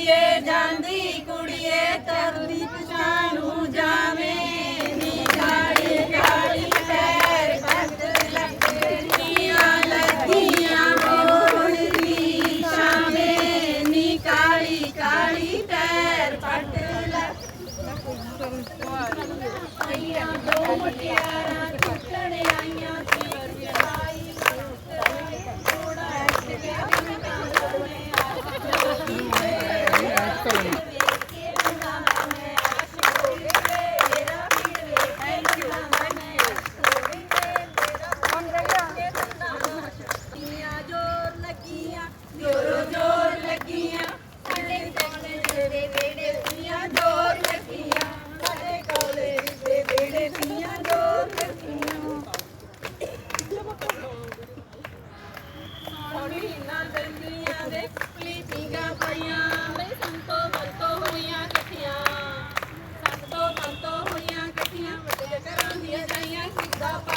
ਕੁੜੀਏ ਜਾਂਦੀ ਕੁੜੀਏ ਤਰਦੀ Stop.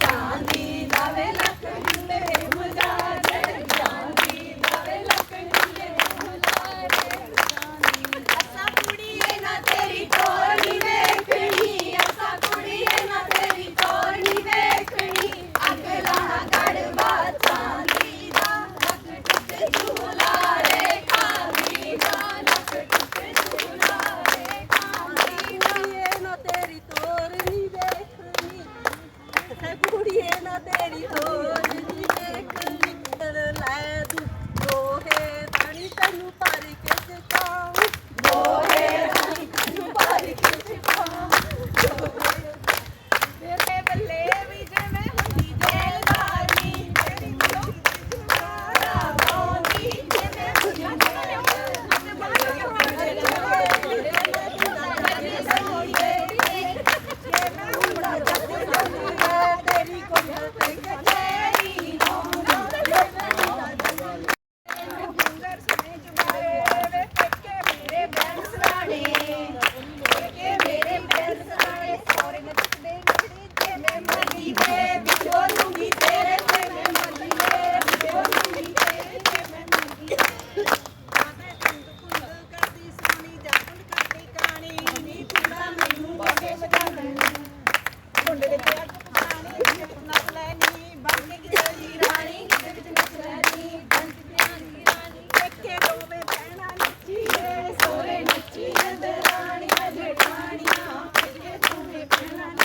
ਚਾਂਦੀ ਦਾ ਵੇ ਲੱਖ ਹੁੰਦੇ Thank you.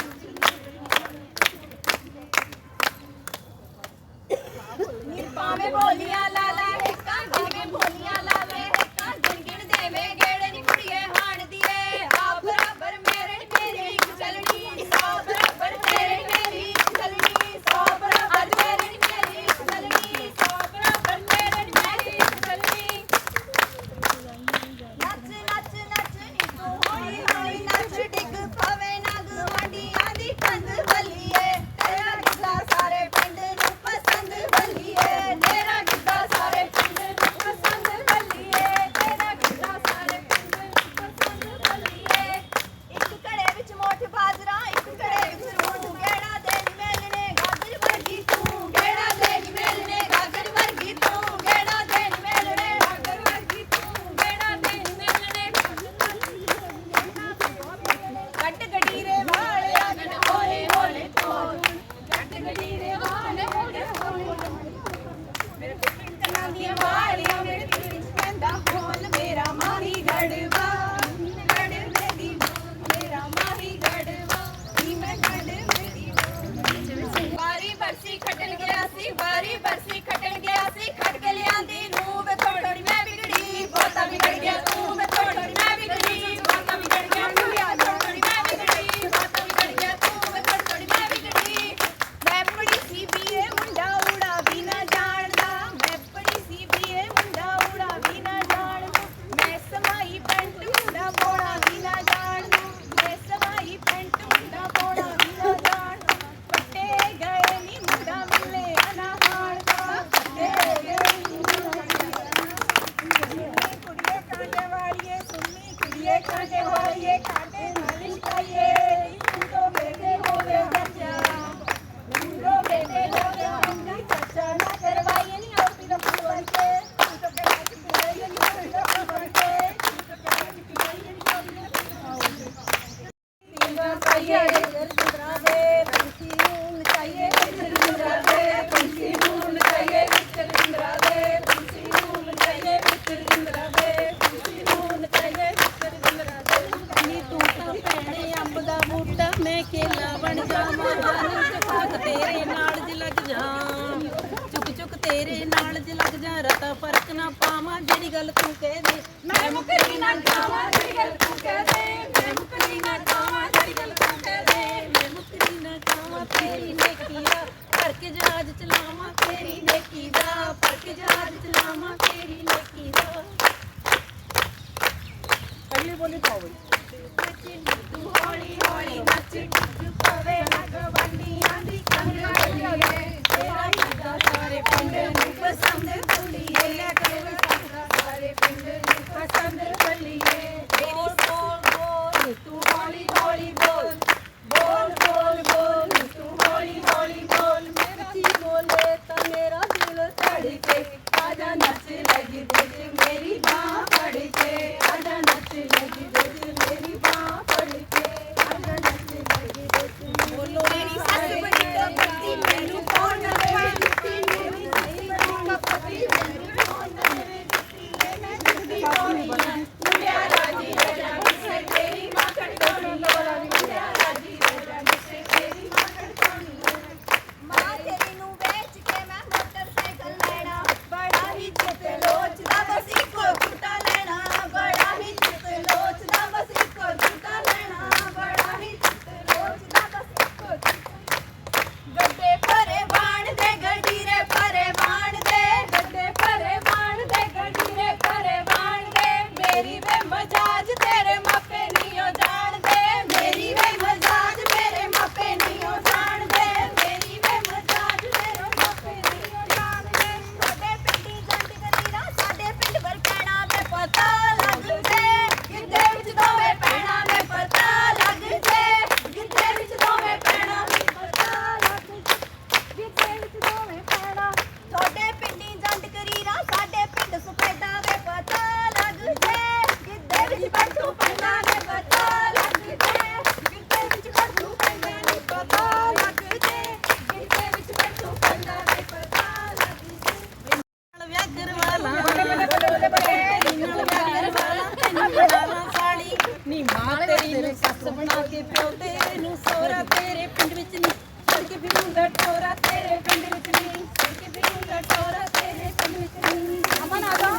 ਤੇਰੇ ਨੂੰ ਸੋਰਾ ਤੇਰੇ ਪਿੰਡ ਵਿੱਚ ਨਹੀਂ ਛੜ ਕੇ ਫਿਰੂੰਗਾ ਟੋਰਾ ਤੇਰੇ ਪਿੰਡ ਵਿੱਚ ਨਹੀਂ ਛੜ ਕੇ ਫਿਰੂੰਗਾ ਟੋਰਾ ਤੇਰੇ ਪਿੰਡ ਵਿੱਚ ਨਹੀਂ ਅਮਨ ਆ ਜਾ।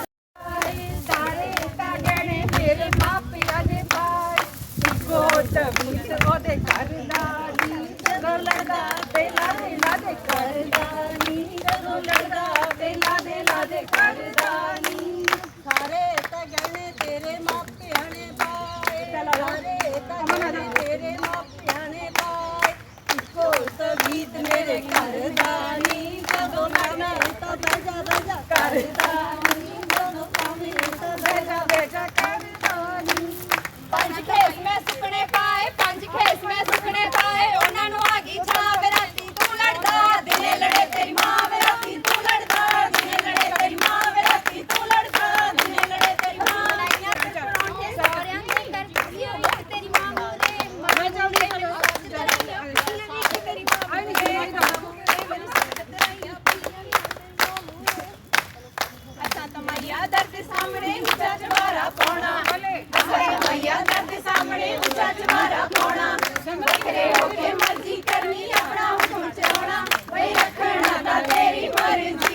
ਦਾਰੇ ਤਾਗਣੇ ਮੇਰੇ ਮਾਪਿਆਂ ਦੇ ਬਾਈ ਗੋਟ ਮੁੱਤ ਉਹਦੇ ਘਰ ਦਾ ਨੀ, ਜਦੋਂ ਲੜਦਾ ਤੇ ਲਾਰੇ ਨਾ ਦੇ ਕਰਦਾ ਨੀ, ਜਦੋਂ ਲੜਦਾ Gracias. ਚਮਾਰਾ ਪਾਉਣਾ ਅਸਰੇ ਮਈਆ ਕਰਦੇ ਸਾਹਮਣੇ ਉੱਚਾ ਚਮਾਰਾ ਪਾਉਣਾ। ਵੱਖਰੇ ਹੋ ਕੇ ਮਰਜ਼ੀ ਕਰਨੀ ਆਪਣਾ ਹੁਕਮ ਚਲਾਉਣਾ। ਵੇ ਰੱਖਣਾ ਤਾਂ ਤੇਰੀ ਮਰਜ਼ੀ।